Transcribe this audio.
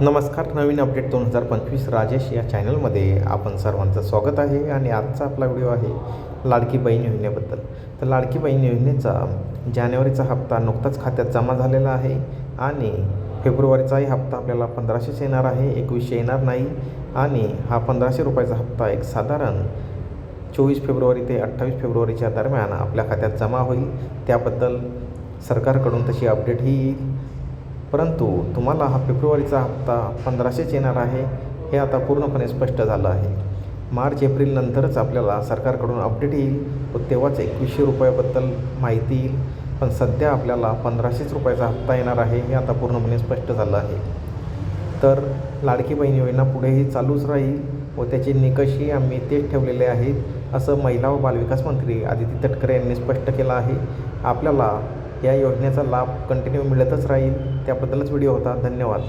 नमस्कार नवीन अपडेट दोन हजार पंचवीस राजेश या चॅनलमध्ये आपण सर्वांचं स्वागत आहे आणि आजचा आपला व्हिडिओ आहे लाडकी बहीण योजनेबद्दल. तर लाडकी बहीण योजनेचा जानेवारीचा हप्ता नुकताच खात्यात जमा झालेला आहे आणि फेब्रुवारीचाही हप्ता आपल्याला पंधराशेच येणार आहे एकवीसशे येणार नाही आणि हा पंधराशे रुपयाचा हप्ता एक साधारण चोवीस फेब्रुवारी ते अठ्ठावीस फेब्रुवारीच्या दरम्यान आपल्या खात्यात जमा होईल. त्याबद्दल सरकारकडून तशी अपडेटही येईल परंतु तुम्हाला हा फेब्रुवारीचा हप्ता पंधराशेच येणार आहे हे आता पूर्णपणे स्पष्ट झालं आहे. मार्च एप्रिल नंतरच आपल्याला सरकारकडून अपडेट येईल व तेव्हाच एकवीसशे रुपयाबद्दल माहिती येईल. पण सध्या आपल्याला पंधराशेच रुपयाचा हप्ता येणार आहे हे आता पूर्णपणे स्पष्ट झालं आहे. तर लाडकी बहीण योजना पुढेही चालूच राहील व त्याचे निकषही आम्ही तेच ठेवलेले आहेत असं महिला व बालविकास मंत्री आदिती तटकरे यांनी स्पष्ट केलं आहे. आपल्याला या योजनेचा लाभ कंटिन्यू मिळतच राहील. त्याबद्दलच व्हिडिओ होता. धन्यवाद.